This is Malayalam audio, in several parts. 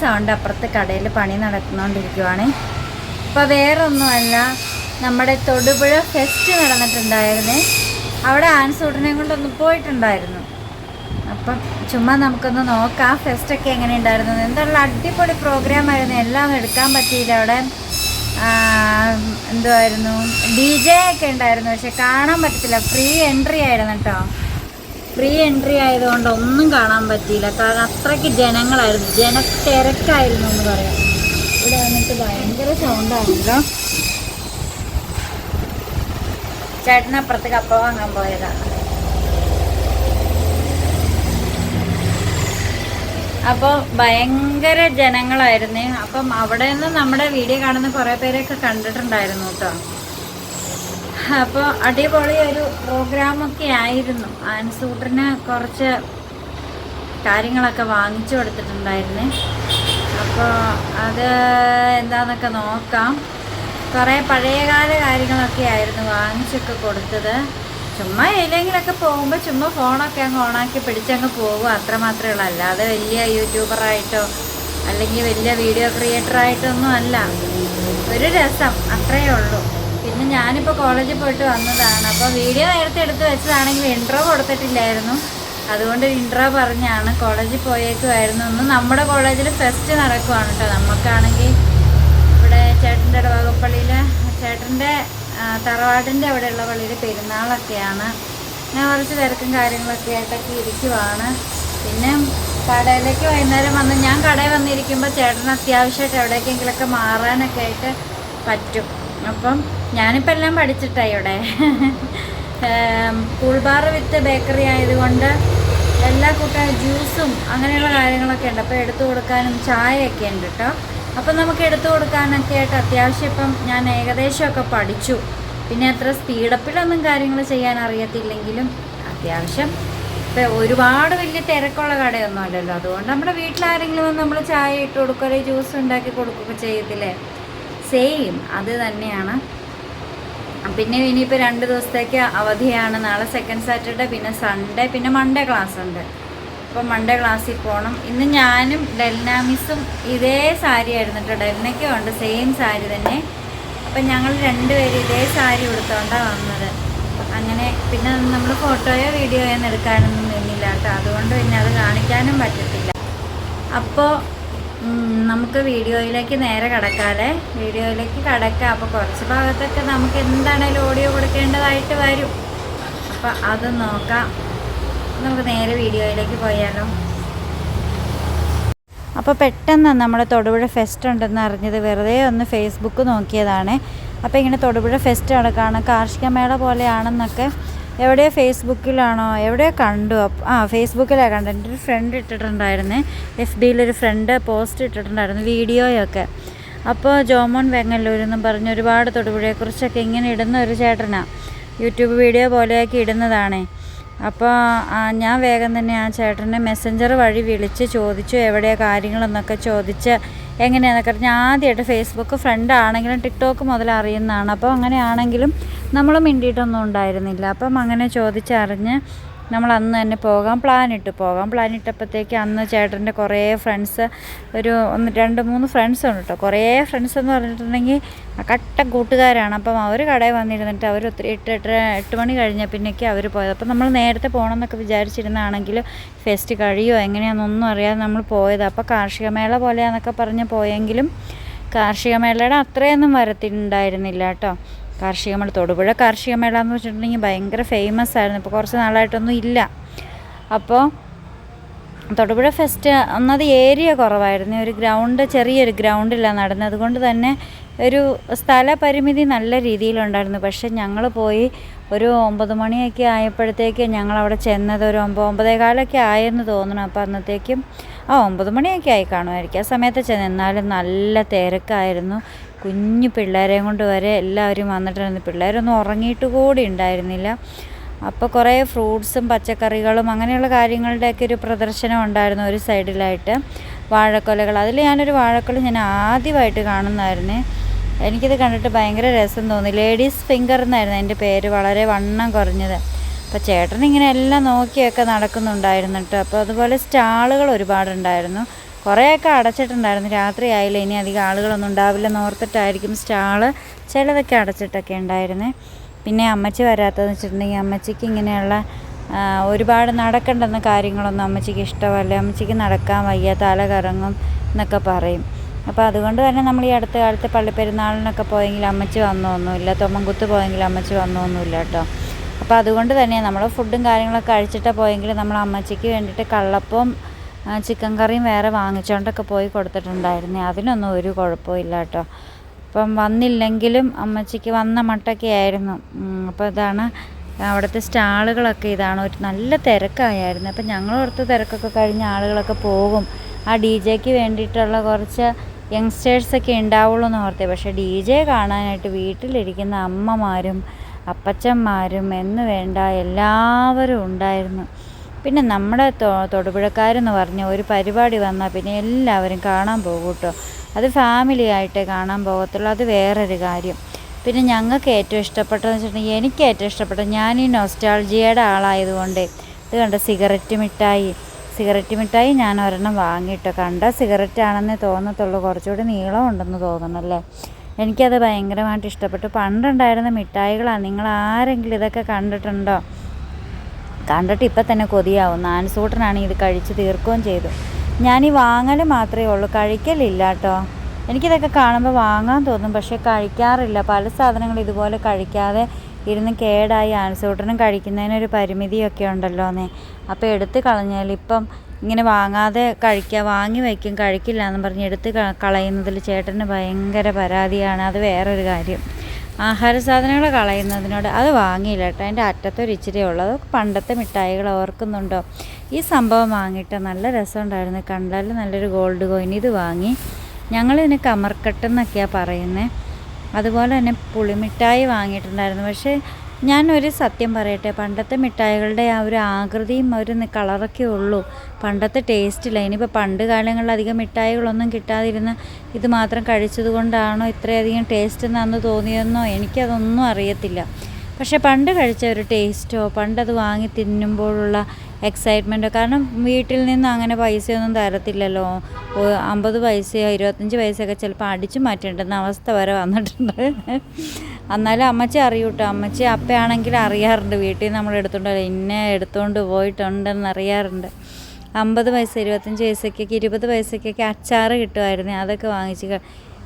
സൗണ്ട് അപ്പുറത്ത് കടയിൽ പണി നടന്നുകൊണ്ടിരിക്കുവാണ് അപ്പോൾ വേറൊന്നുമല്ല നമ്മുടെ തൊടുപുഴ ഫെസ്റ്റ് നടന്നിട്ടുണ്ടായിരുന്നു. അവിടെ ആൻസൂട്ടിനെ കൊണ്ടൊന്ന് പോയിട്ടുണ്ടായിരുന്നു. അപ്പം ചുമ്മാ നമുക്കൊന്ന് നോക്കാം ഫെസ്റ്റൊക്കെ എങ്ങനെ ഉണ്ടായിരുന്നു എന്തുള്ള അടിപൊളി പ്രോഗ്രാം ആയിരുന്നു. എല്ലാം എടുക്കാൻ പറ്റിയില്ല അവിടെ. എന്തുമായിരുന്നു ഡി ജെ ഒക്കെ ഉണ്ടായിരുന്നു. പക്ഷെ കാണാൻ പറ്റത്തില്ല. ഫ്രീ എൻട്രി ആയിരുന്നു കേട്ടോ. ഫ്രീ എൻട്രി ആയതുകൊണ്ട് ഒന്നും കാണാൻ പറ്റിയില്ല. കാരണം അത്രയ്ക്ക് ജനങ്ങളായിരുന്നു. ജനത്തിരക്കായിരുന്നു എന്ന് പറയാം. ഇവിടെ വന്നിട്ട് ഭയങ്കര സൗണ്ടാണല്ലോ ചേട്ടനപ്പുറത്ത് കപ്പ വാങ്ങാൻ പോയതാണ് അപ്പോൾ ഭയങ്കര ജനങ്ങളായിരുന്നേ. അപ്പം അവിടെ നിന്ന് നമ്മുടെ വീഡിയോ കാണുന്ന കുറേ പേരെയൊക്കെ കണ്ടിട്ടുണ്ടായിരുന്നു കേട്ടോ. അപ്പോൾ അടിപൊളി ഒരു പ്രോഗ്രാമൊക്കെ ആയിരുന്നു. ആൻസൂട്ടറിന് കുറച്ച് കാര്യങ്ങളൊക്കെ വാങ്ങിച്ചു കൊടുത്തിട്ടുണ്ടായിരുന്നേ. അപ്പോൾ അത് എന്താന്നൊക്കെ നോക്കാം. കുറേ പഴയകാല കാര്യങ്ങളൊക്കെ ആയിരുന്നു വാങ്ങിച്ചൊക്കെ കൊടുത്തത്. ചുമ്മാ ഏതെങ്കിലുമൊക്കെ പോകുമ്പോൾ ചുമ്മാ ഫോണൊക്കെ അങ്ങ് ഓണാക്കി പിടിച്ചങ്ങ് പോകും. അത്ര മാത്രമേ ഉള്ളൂ. അല്ലാതെ വലിയ യൂട്യൂബറായിട്ടോ അല്ലെങ്കിൽ വലിയ വീഡിയോ ക്രിയേറ്ററായിട്ടൊന്നും അല്ല. ഒരു രസം. അത്രയേ ഉള്ളൂ. പിന്നെ ഞാനിപ്പോൾ കോളേജിൽ പോയിട്ട് വന്നതാണ്. അപ്പോൾ വീഡിയോ നേരത്തെ എടുത്ത് വെച്ചതാണെങ്കിൽ ഇൻട്രോ കൊടുത്തിട്ടില്ലായിരുന്നു. അതുകൊണ്ട് ഇൻട്രോ പറഞ്ഞാണ് കോളേജിൽ പോയേക്കുമായിരുന്നു ഒന്ന് നമ്മുടെ കോളേജിൽ ഫെസ്റ്റ് നടക്കുവാണ് കേട്ടോ നമുക്കാണെങ്കിൽ ഇവിടെ ചേട്ടന്റെ ഇടവകപ്പള്ളിയിൽ ചേട്ടന്റെ തറവാടിന്റെ അവിടെയുള്ള പള്ളിയിൽ പെരുന്നാളൊക്കെയാണ്. ഞാൻ കുറച്ച് തിരക്കും കാര്യങ്ങളൊക്കെ ആയിട്ടൊക്കെ ഇരിക്കുവാണ്. പിന്നെ കടയിലേക്ക് വൈകുന്നേരം വന്ന് ഞാൻ കടയിൽ വന്നിരിക്കുമ്പോൾ ചേട്ടൻ അത്യാവശ്യമായിട്ട് എവിടേക്കെങ്കിലുമൊക്കെ മാറാനൊക്കെ ആയിട്ട് പറ്റും. അപ്പം ഞാനിപ്പോൾ എല്ലാം പഠിച്ചിട്ടായി ഇവിടെ. കൂൾ ബാർ വിത്ത് ബേക്കറി ആയതുകൊണ്ട് എല്ലാ കൂട്ടം ജ്യൂസും അങ്ങനെയുള്ള കാര്യങ്ങളൊക്കെ ഉണ്ട്. അപ്പോൾ എടുത്തു കൊടുക്കാനും ചായയൊക്കെ ഉണ്ട് കേട്ടോ അപ്പം നമുക്ക് എടുത്തു കൊടുക്കാനൊക്കെ ആയിട്ട് അത്യാവശ്യം ഇപ്പം ഞാൻ ഏകദേശമൊക്കെ പഠിച്ചു. പിന്നെ അത്ര സ്പീഡപ്പിലൊന്നും കാര്യങ്ങൾ ചെയ്യാൻ അറിയത്തില്ലെങ്കിലും അത്യാവശ്യം ഇപ്പം ഒരുപാട് വലിയ തിരക്കുള്ള കടയൊന്നും അല്ലല്ലോ. അതുകൊണ്ട് നമ്മുടെ വീട്ടിലാരെങ്കിലും നമ്മൾ ചായ ഇട്ട് കൊടുക്കുകയോ ജ്യൂസ് ഉണ്ടാക്കി കൊടുക്കുകയൊക്കെ ചെയ്യത്തില്ലേ? സെയിം അത് തന്നെയാണ്. പിന്നെ ഇനിയിപ്പോൾ രണ്ട് ദിവസത്തേക്ക് അവധിയാണ്. നാളെ സെക്കൻഡ് സാറ്റർഡേ പിന്നെ സൺഡേ പിന്നെ മൺഡേ ക്ലാസ് ഉണ്ട്. അപ്പോൾ മൺഡേ ക്ലാസ്സിൽ പോകണം ഇന്ന് ഞാനും ഡെൽനാമിസും ഇതേ സാരി ആയിരുന്നു കേട്ടോ ഡെൽനയ്ക്കും ഉണ്ട്. സെയിം സാരി തന്നെ. അപ്പം ഞങ്ങൾ രണ്ടുപേരും ഇതേ സാരി ഉടുത്തോണ്ടാണ് വന്നത്. അങ്ങനെ പിന്നെ നമ്മൾ ഫോട്ടോയോ വീഡിയോയോ ഒന്നും എടുക്കാനൊന്നും നിന്നില്ല കേട്ടോ അതുകൊണ്ട് പിന്നെ അത് കാണിക്കാനും പറ്റത്തില്ല. അപ്പോൾ നമുക്ക് വീഡിയോയിലേക്ക് നേരെ കടക്കാതെ വീഡിയോയിലേക്ക് കടക്കാം. അപ്പോൾ കുറച്ച് ഭാഗത്തൊക്കെ നമുക്ക് എന്താണേലും ഓഡിയോ കൊടുക്കേണ്ടതായിട്ട് വരും. അപ്പോൾ അത് നോക്കാം. നമുക്ക് നേരെ വീഡിയോയിലേക്ക് പോയാലോ. അപ്പോൾ പെട്ടെന്ന് നമ്മുടെ തൊടുപുഴ ഫെസ്റ്റ് ഉണ്ടെന്ന് അറിഞ്ഞത് വെറുതെ ഒന്ന് ഫേസ്ബുക്ക് നോക്കിയതാണ്. അപ്പോൾ ഇങ്ങനെ തൊടുപുഴ ഫെസ്റ്റ് നടക്കുകയാണ് കാർഷിക മേള പോലെയാണെന്നൊക്കെ എവിടെയോ ഫേസ്ബുക്കിലാണോ എവിടെ കണ്ടു? ആ ഫേസ്ബുക്കിലാണ് കണ്ടു എന്റെ ഒരു ഫ്രണ്ട് ഇട്ടിട്ടുണ്ടായിരുന്നേ. എഫ് ബിയിലൊരു ഫ്രണ്ട് പോസ്റ്റ് ഇട്ടിട്ടുണ്ടായിരുന്നു വീഡിയോയൊക്കെ. അപ്പോൾ ജോമോൻ വെങ്ങല്ലൂർ എന്നും പറഞ്ഞ് ഒരുപാട് തൊടുപുഴയെക്കുറിച്ചൊക്കെ ഇങ്ങനെ ഇടുന്ന ഒരു ചേട്ടനാണ് യൂട്യൂബ് വീഡിയോ പോലെയൊക്കെ ഇടുന്നതാണേ. അപ്പോൾ ഞാൻ വേഗം തന്നെ ആ ചേട്ടനെ മെസ്സഞ്ചർ വഴി വിളിച്ച് ചോദിച്ചു എവിടെയാണ് കാര്യങ്ങളെന്നൊക്കെ ചോദിച്ച് എങ്ങനെയാണെന്നൊക്കെ പറഞ്ഞാൽ ആദ്യമായിട്ട് ഫേസ്ബുക്ക് ഫ്രണ്ട് ആണെങ്കിലും ടിക്ടോക്ക് മുതൽ അറിയുന്നതാണ്. അപ്പോൾ അങ്ങനെയാണെങ്കിലും നമ്മൾ മിണ്ടിയിട്ടൊന്നും ഉണ്ടായിരുന്നില്ല. അപ്പം അങ്ങനെ ചോദിച്ചറിഞ്ഞ് നമ്മൾ അന്ന് തന്നെ പോകാൻ പ്ലാൻ ഇട്ടു. പോകാൻ പ്ലാൻ ഇട്ടപ്പോഴത്തേക്ക് അന്ന് ചേട്ടന്റെ കുറേ ഫ്രണ്ട്സ് ഒരു ഒന്ന് രണ്ട് മൂന്ന് ഫ്രണ്ട്സ് ഉണ്ട് കേട്ടോ കുറേ ഫ്രണ്ട്സ് എന്ന് പറഞ്ഞിട്ടുണ്ടെങ്കിൽ കട്ട കൂട്ടുകാരാണ്. അപ്പം അവർ കടയിൽ വന്നിരുന്നിട്ട് അവർ ഒത്തിരി എട്ട് എട്ടര എട്ട് മണി കഴിഞ്ഞ പിന്നേക്ക് അവർ പോയത്. അപ്പം നമ്മൾ നേരത്തെ പോകണം എന്നൊക്കെ വിചാരിച്ചിരുന്നാണെങ്കിൽ ഫെസ്റ്റ് കഴിയുമോ എങ്ങനെയാണെന്നൊന്നും അറിയാതെ നമ്മൾ പോയത്. അപ്പോൾ കാർഷിക മേള പോലെയാണെന്നൊക്കെ പറഞ്ഞ് പോയെങ്കിലും കാർഷിക മേളയുടെ അത്രയൊന്നും വരത്തിണ്ടായിരുന്നില്ല കേട്ടോ കാർഷിക മേള തൊടുപുഴ കാർഷിക മേള എന്ന് വെച്ചിട്ടുണ്ടെങ്കിൽ ഭയങ്കര ഫേമസ് ആയിരുന്നു. ഇപ്പോൾ കുറച്ച് നാളായിട്ടൊന്നും ഇല്ല. അപ്പോൾ തൊടുപുഴ ഫെസ്റ്റ് ഒന്നത് ഏരിയ കുറവായിരുന്നു. ഒരു ഗ്രൗണ്ട് ചെറിയൊരു ഗ്രൗണ്ടിലാണ് നടന്നത് അതുകൊണ്ട് തന്നെ ഒരു സ്ഥല പരിമിതി നല്ല രീതിയിലുണ്ടായിരുന്നു. പക്ഷേ ഞങ്ങൾ പോയി ഒരു ഒമ്പത് മണിയൊക്കെ ആയപ്പോഴത്തേക്ക് ഞങ്ങൾ അവിടെ ചെന്നത് ഒരു ഒമ്പത് ഒമ്പതേകാലൊക്കെ ആയെന്ന് തോന്നണം. അപ്പോൾ അന്നത്തേക്കും ആ ഒമ്പത് മണിയൊക്കെ ആയി കാണുമായിരിക്കും. ആ സമയത്ത് ചെന്ന് എന്നാലും നല്ല തിരക്കായിരുന്നു. കുഞ്ഞു പിള്ളേരെയും കൊണ്ട് വരെ എല്ലാവരും വന്നിട്ടുണ്ട് പിള്ളേരൊന്നും ഉറങ്ങിയിട്ട് കൂടി ഉണ്ടായിരുന്നില്ല. അപ്പോൾ കുറേ ഫ്രൂട്ട്സും പച്ചക്കറികളും അങ്ങനെയുള്ള കാര്യങ്ങളുടെയൊക്കെ ഒരു പ്രദർശനം ഉണ്ടായിരുന്നു ഒരു സൈഡിലായിട്ട്. വാഴക്കൊലകൾ. അതിൽ ഞാനൊരു വാഴക്കൊല ഞാൻ ആദ്യമായിട്ട് കാണുന്നതായിരുന്നേ. എനിക്കിത് കണ്ടിട്ട് ഭയങ്കര രസം തോന്നി. ലേഡീസ് ഫിംഗർ എന്നായിരുന്നു എന്റെ പേര്. വളരെ വണ്ണം കുറഞ്ഞത്. അപ്പോൾ ചേട്ടൻ ഇങ്ങനെ എല്ലാം നോക്കിയൊക്കെ നടക്കുന്നുണ്ടായിരുന്നു കേട്ടോ. അപ്പോൾ അതുപോലെ സ്റ്റാളുകൾ ഒരുപാടുണ്ടായിരുന്നു. കുറേയൊക്കെ അടച്ചിട്ടുണ്ടായിരുന്നു. രാത്രി ആയില്ല ഇനി അധികം ആളുകളൊന്നും ഉണ്ടാവില്ലെന്ന് ഓർത്തിട്ടായിരിക്കും സ്റ്റാൾ ചിലതൊക്കെ അടച്ചിട്ടൊക്കെ ഉണ്ടായിരുന്നേ. പിന്നെ അമ്മച്ചി വരാത്തതെന്ന് വെച്ചിട്ടുണ്ടെങ്കിൽ അമ്മച്ചിക്ക് ഇങ്ങനെയുള്ള ഒരുപാട് നടക്കണ്ടെന്ന കാര്യങ്ങളൊന്നും അമ്മച്ചിക്ക് ഇഷ്ടമല്ല. അമ്മച്ചിക്ക് നടക്കാൻ വയ്യ തല കറങ്ങും എന്നൊക്കെ പറയും. അപ്പോൾ അതുകൊണ്ട് തന്നെ നമ്മൾ ഈ അടുത്ത കാലത്ത് പള്ളിപ്പെരുന്നാളിനൊക്കെ പോയെങ്കിൽ അമ്മച്ചി വന്നൊന്നുമില്ല. തൊമ്മൻകുത്ത് പോയെങ്കിൽ അമ്മച്ചി വന്നൊന്നുമില്ല കേട്ടോ. അപ്പോൾ അതുകൊണ്ട് തന്നെ നമ്മൾ ഫുഡും കാര്യങ്ങളൊക്കെ കഴിച്ചിട്ട് പോയെങ്കിൽ നമ്മൾ അമ്മച്ചിക്ക് വേണ്ടിയിട്ട് കള്ളപ്പവും ആ, ചിക്കൻ കറിയും വേറെ വാങ്ങിച്ചുകൊണ്ടൊക്കെ പോയി കൊടുത്തിട്ടുണ്ടായിരുന്നേ. അതിനൊന്നും ഒരു കുഴപ്പമില്ല കേട്ടോ. അപ്പം വന്നില്ലെങ്കിലും അമ്മച്ചിക്ക് വന്ന മട്ടൊക്കെ ആയിരുന്നു. അപ്പോൾ ഇതാണ് അവിടുത്തെ സ്റ്റാളുകളൊക്കെ ഇതാണ്. ഒരു നല്ല തിരക്കായിരുന്നു അപ്പം ഞങ്ങൾ ഓർത്ത് തിരക്കൊക്കെ കഴിഞ്ഞ ആളുകളൊക്കെ പോകും. ആ ഡി ജെക്ക് വേണ്ടിയിട്ടുള്ള കുറച്ച് യങ്സ്റ്റേഴ്സൊക്കെ ഉണ്ടാവുള്ളൂ എന്ന് ഓർത്തേ. പക്ഷേ ഡി ജെ കാണാനായിട്ട് വീട്ടിലിരിക്കുന്ന അമ്മമാരും അപ്പച്ചന്മാരും എന്ന് വേണ്ട എല്ലാവരും ഉണ്ടായിരുന്നു. പിന്നെ നമ്മുടെ തൊടുപുഴക്കാരെന്ന് പറഞ്ഞ ഒരു പരിപാടി വന്നാൽ പിന്നെ എല്ലാവരും കാണാൻ പോകും കേട്ടോ അത് ഫാമിലി ആയിട്ടേ കാണാൻ പോകത്തുള്ളൂ. അത് വേറൊരു കാര്യം. പിന്നെ ഞങ്ങൾക്ക് ഏറ്റവും ഇഷ്ടപ്പെട്ടതെന്ന് വെച്ചിട്ടുണ്ടെങ്കിൽ എനിക്ക് ഏറ്റവും ഇഷ്ടപ്പെട്ടത് ഞാൻ ഈ നൊസ്റ്റാൾജിയയുടെ ആളായതുകൊണ്ട് ഇത് കണ്ട സിഗരറ്റ് മിഠായി സിഗരറ്റ് മിഠായി ഞാൻ ഒരെണ്ണം വാങ്ങിയിട്ടോ. കണ്ട സിഗരറ്റ് ആണെന്നേ തോന്നത്തുള്ളൂ. കുറച്ചുകൂടി നീളം ഉണ്ടെന്ന് തോന്നണല്ലേ എനിക്കത് ഭയങ്കരമായിട്ട് ഇഷ്ടപ്പെട്ടു. പണ്ടുണ്ടായിരുന്ന മിഠായികളാണ് നിങ്ങൾ ആരെങ്കിലും ഇതൊക്കെ കണ്ടിട്ടുണ്ടോ? കണ്ടിട്ട് ഇപ്പം തന്നെ കൊതിയാവും നാൻസൂട്ടനാണ് ഇത് കഴിച്ച് തീർക്കുകയും ചെയ്തു. ഞാൻ ഈ വാങ്ങൽ മാത്രമേ ഉള്ളൂ. കഴിക്കലില്ല കേട്ടോ. എനിക്കിതൊക്കെ കാണുമ്പോൾ വാങ്ങാൻ തോന്നും. പക്ഷേ കഴിക്കാറില്ല. പല സാധനങ്ങളും ഇതുപോലെ കഴിക്കാതെ ഇരുന്ന് കേടായി ആൻസൂട്ടനും കഴിക്കുന്നതിനൊരു പരിമിതിയൊക്കെ ഉണ്ടല്ലോ എന്നേ. അപ്പോൾ എടുത്ത് കളഞ്ഞാൽ ഇപ്പം ഇങ്ങനെ വാങ്ങാതെ കഴിക്കുക വാങ്ങി വയ്ക്കും കഴിക്കില്ല എന്ന് പറഞ്ഞ് എടുത്ത് കളയുന്നതിൽ ചേട്ടന് ഭയങ്കര പരാതിയാണ്. അത് വേറൊരു കാര്യം. ആഹാര സാധനങ്ങൾ കളയുന്നതിനോട് അത് വാങ്ങിയില്ല കേട്ടോ. അതിന്റെ അറ്റത്തൊരു ഇച്ചിരി ഉള്ളത് പണ്ടത്തെ മിഠായികൾ ഓർക്കുന്നുണ്ടോ? ഈ സംഭവം വാങ്ങിയിട്ട് നല്ല രസമുണ്ടായിരുന്നു. കണ്ടാൽ നല്ലൊരു ഗോൾഡ് കോയിൻ ഇത് വാങ്ങി. ഞങ്ങളിതിന് കമർക്കെട്ടെന്നൊക്കെയാണ് പറയുന്നത് അതുപോലെ തന്നെ പുളിമിഠായി വാങ്ങിയിട്ടുണ്ടായിരുന്നു. പക്ഷേ ഞാനൊരു സത്യം പറയട്ടെ പണ്ടത്തെ മിഠായികളുടെ ആ ഒരു ആകൃതിയും ഒരു കളറൊക്കെ ഉള്ളൂ. പണ്ടത്തെ ടേസ്റ്റില്ല. ഇനിയിപ്പോൾ പണ്ട് കാലങ്ങളിൽ അധികം മിഠായികളൊന്നും കിട്ടാതിരുന്ന ഇത് മാത്രം കഴിച്ചത് കൊണ്ടാണോ ഇത്രയധികം ടേസ്റ്റ് എന്ന് തോന്നിയതെന്നോ എനിക്കതൊന്നും അറിയത്തില്ല. പക്ഷേ പണ്ട് കഴിച്ച ഒരു ടേസ്റ്റോ പണ്ടത് വാങ്ങി തിന്നുമ്പോഴുള്ള എക്സൈറ്റ്മെന്റോ കാരണം വീട്ടിൽ നിന്ന് അങ്ങനെ പൈസയൊന്നും തരത്തില്ലല്ലോ. അമ്പത് പൈസയോ ഇരുപത്തഞ്ച് പൈസയൊക്കെ ചിലപ്പോൾ അടിച്ചു മാറ്റേണ്ടുന്ന അവസ്ഥ വരെ വന്നിട്ടുണ്ട്. എന്നാലും അമ്മച്ചി അറിയൂട്ടോ. അമ്മച്ചി അപ്പയാണെങ്കിൽ അറിയാറുണ്ട്. വീട്ടിൽ നമ്മൾ എടുത്തോണ്ട് വരും. ഇന്നെ എടുത്തുകൊണ്ട് പോയിട്ടുണ്ടെന്ന് അറിയാറുണ്ട്. അമ്പത് പൈസ ഇരുപത്തഞ്ച് പൈസയ്ക്കൊക്കെ ഇരുപത് പൈസയ്ക്കൊക്കെ അച്ചാറ് കിട്ടുമായിരുന്നു. അതൊക്കെ വാങ്ങിച്ച്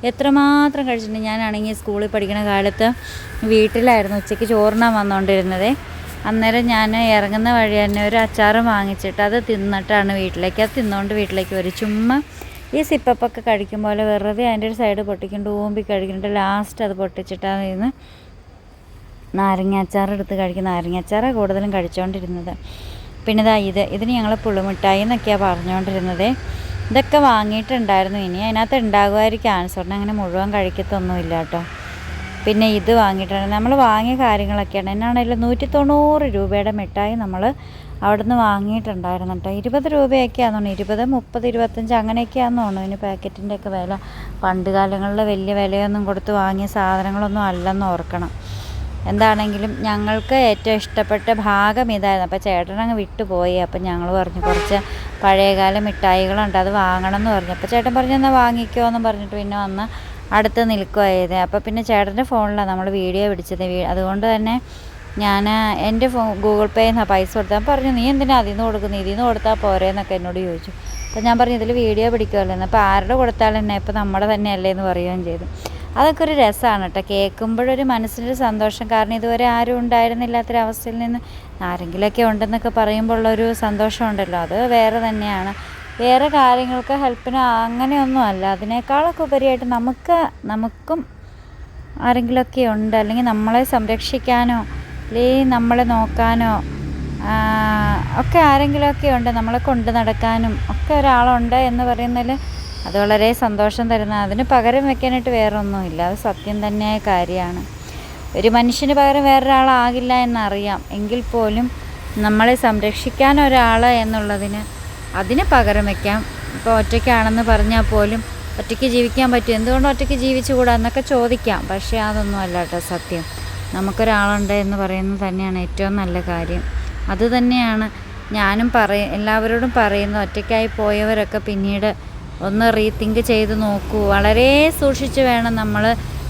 എത്രമാത്രം കഴിച്ചിട്ടുണ്ട്. ഞാനാണെങ്കിൽ സ്കൂളിൽ പഠിക്കുന്ന കാലത്ത് വീട്ടിലായിരുന്നു ഉച്ചയ്ക്ക് ചോറിനാൻ വന്നുകൊണ്ടിരുന്നത് അന്നേരം ഞാൻ ഇറങ്ങുന്ന വഴി തന്നെ ഒരു അച്ചാറ് വാങ്ങിച്ചിട്ട് അത് തിന്നിട്ടാണ് വീട്ടിലേക്ക്. അത് തിന്നുകൊണ്ട് വീട്ടിലേക്ക് വരും. ചുമ്മാ ഈ സിപ്പപ്പൊക്കെ കഴിക്കും പോലെ വെറുതെ അതിന്റെ ഒരു സൈഡ് പൊട്ടിക്കൊണ്ട് ഊമ്പി കഴിക്കുന്നുണ്ട്. ലാസ്റ്റ് അത് പൊട്ടിച്ചിട്ടാണ് ഇന്ന് നാരങ്ങ അച്ചാർ എടുത്ത് കഴിക്കും. നാരങ്ങ അച്ചാറാണ് കൂടുതലും കഴിച്ചുകൊണ്ടിരുന്നത് പിന്നെ ഇതാ ഇത് ഇതിന് ഞങ്ങൾ പുളിമിഠായി എന്നൊക്കെയാണ് പറഞ്ഞുകൊണ്ടിരുന്നത് ഇതൊക്കെ വാങ്ങിയിട്ടുണ്ടായിരുന്നു. ഇനി അതിനകത്ത് ഉണ്ടാകുമായിരിക്കും. ആൻസറിന് അങ്ങനെ മുഴുവൻ കഴിക്കത്തൊന്നുമില്ല കേട്ടോ. പിന്നെ ഇത് വാങ്ങിയിട്ടുണ്ട്. നമ്മൾ വാങ്ങിയ കാര്യങ്ങളൊക്കെയാണ്. എന്നാണെങ്കിലും നൂറ്റി തൊണ്ണൂറ് രൂപയുടെ മിഠായി നമ്മൾ അവിടുന്ന് വാങ്ങിയിട്ടുണ്ടായിരുന്നു കേട്ടോ ഇരുപത് രൂപയൊക്കെയാണെന്ന് തോന്നുന്നു ഇരുപത് മുപ്പത് ഇരുപത്തഞ്ച് അങ്ങനെയൊക്കെയാണെന്ന് തോന്നുന്നു. ഇതിന് പാക്കറ്റിന്റെ ഒക്കെ വില. പണ്ട് കാലങ്ങളിൽ വലിയ വിലയൊന്നും കൊടുത്ത് വാങ്ങിയ സാധനങ്ങളൊന്നും അല്ലെന്ന് ഓർക്കണം. എന്താണെങ്കിലും ഞങ്ങൾക്ക് ഏറ്റവും ഇഷ്ടപ്പെട്ട ഭാഗം ഇതായിരുന്നു. അപ്പോൾ ചേട്ടനങ്ങ് വിട്ടുപോയി അപ്പം ഞങ്ങൾ പറഞ്ഞു കുറച്ച് പഴയകാല മിഠായികളുണ്ട്. അത് വാങ്ങണം എന്ന് പറഞ്ഞു. അപ്പോൾ ചേട്ടൻ പറഞ്ഞു എന്നാൽ വാങ്ങിക്കോ എന്ന് പറഞ്ഞിട്ട് പിന്നെ വന്ന് അടുത്ത് നിൽക്കുകയായത് അപ്പോൾ പിന്നെ ചേട്ടന്റെ ഫോണിലാണ് നമ്മൾ വീഡിയോ പിടിച്ചത്. അതുകൊണ്ട് തന്നെ ഞാൻ എന്റെ ഫോ ഗൂഗിൾ പേ എന്നാ പൈസ കൊടുത്താൽ പറഞ്ഞു നീ എന്തിനാ അതിൽ നിന്ന് കൊടുക്കുന്നത് ഇതിൽ നിന്ന് കൊടുത്താൽ പോരെ എന്നൊക്കെ എന്നോട് ചോദിച്ചു. അപ്പോൾ ഞാൻ പറഞ്ഞു ഇതിൽ വീഡിയോ പിടിക്കുമല്ലോ എന്ന് അപ്പോൾ ആരുടെ കൊടുത്താൽ തന്നെ ഇപ്പോൾ നമ്മുടെ തന്നെയല്ലേ എന്ന് പറയുകയും ചെയ്തു. അതൊക്കെ ഒരു രസമാണ് കേട്ടോ കേൾക്കുമ്പോഴൊരു മനസ്സിനൊരു സന്തോഷം. കാരണം ഇതുവരെ ആരും ഉണ്ടായിരുന്നില്ലാത്തൊരവസ്ഥയിൽ നിന്ന് ആരെങ്കിലുമൊക്കെ ഉണ്ടെന്നൊക്കെ പറയുമ്പോൾ ഉള്ളൊരു സന്തോഷമുണ്ടല്ലോ അത് വേറെ തന്നെയാണ്. വേറെ കാര്യങ്ങൾക്ക് ഹെൽപ്പിന് അങ്ങനെയൊന്നും അല്ല. അതിനേക്കാളൊക്കെ ഉപരിയായിട്ട് നമുക്ക് നമുക്കും ആരെങ്കിലുമൊക്കെ ഉണ്ട്. അല്ലെങ്കിൽ നമ്മളെ സംരക്ഷിക്കാനോ അല്ലെങ്കിൽ നമ്മളെ നോക്കാനോ ഒക്കെ ആരെങ്കിലുമൊക്കെ ഉണ്ട് നമ്മളെ കൊണ്ട് നടക്കാനും ഒക്കെ ഒരാളുണ്ട് എന്ന് പറയുന്നതിൽ അത് വളരെ സന്തോഷം തരുന്ന അതിന് പകരം വെക്കാനായിട്ട് വേറെ ഒന്നുമില്ല അത് സത്യം തന്നെയായ കാര്യമാണ്. ഒരു മനുഷ്യന് പകരം വേറൊരാളാകില്ല എന്നറിയാം. എങ്കിൽ പോലും നമ്മളെ സംരക്ഷിക്കാൻ ഒരാൾ എന്നുള്ളതിന് അതിന് പകരം വയ്ക്കാം ഇപ്പോൾ ഒറ്റയ്ക്കാണെന്ന് പറഞ്ഞാൽ പോലും ഒറ്റയ്ക്ക് ജീവിക്കാൻ പറ്റും. എന്തുകൊണ്ട് ഒറ്റയ്ക്ക് ജീവിച്ചുകൂടാ എന്നൊക്കെ ചോദിക്കാം. പക്ഷേ അതൊന്നും അല്ല കേട്ടോ സത്യം. നമുക്കൊരാളുണ്ട് എന്ന് പറയുന്നത് തന്നെയാണ് ഏറ്റവും നല്ല കാര്യം. അത് തന്നെയാണ് ഞാനും പറയ എല്ലാവരോടും പറയുന്നു ഒറ്റയ്ക്കായി പോയവരൊക്കെ പിന്നീട് ഒന്ന് റീതിങ്ക് ചെയ്ത് നോക്കൂ. വളരെ സൂക്ഷിച്ച് വേണം നമ്മൾ